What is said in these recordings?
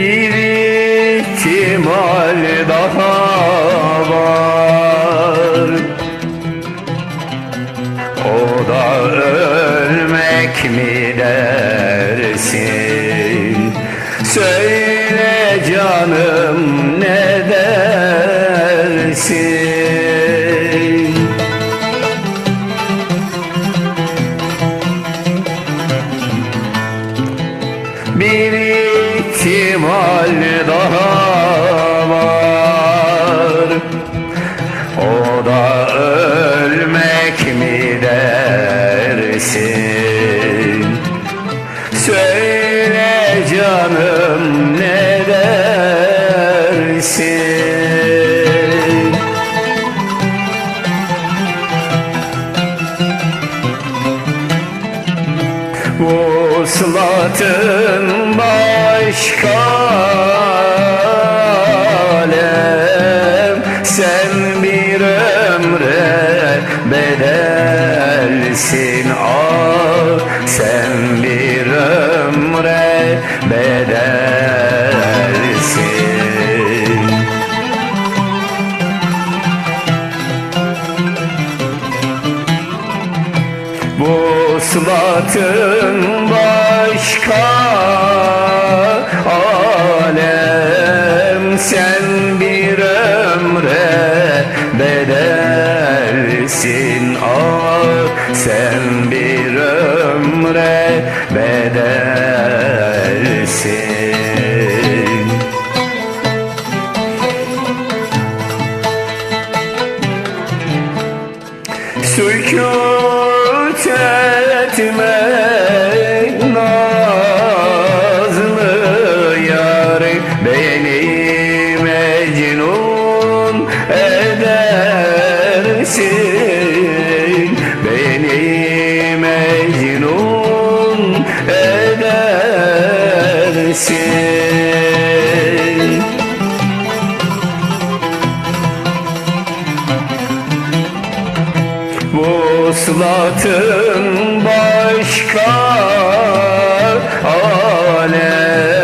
Bir ihtimal daha var. O da ölmek mi dersin? Söyle canım ne dersin? Bir ihtimal daha var. O da ölmek mi dersin? Söyle canım ne dersin? Vuslatın başka alem. Sen bir ömre bedelsin ah Sen bir ömre bedelsin. Vuslatın başka Sen bir ömre bedelsin. Sükut etme nazlı yar Beni mecnun edersin Vuslatın başka alem.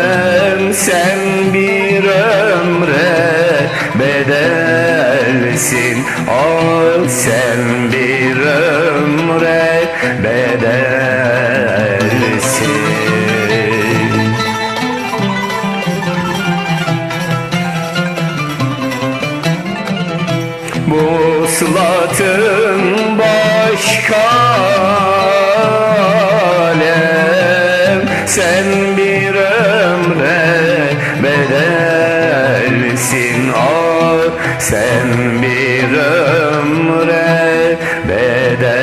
Sen bir ömre bedelsin. Ah sen bir ömre bedelsin. Vuslatın kalem. Sen bir ömre bedelsin. Ah sen bir ömre bedelsin.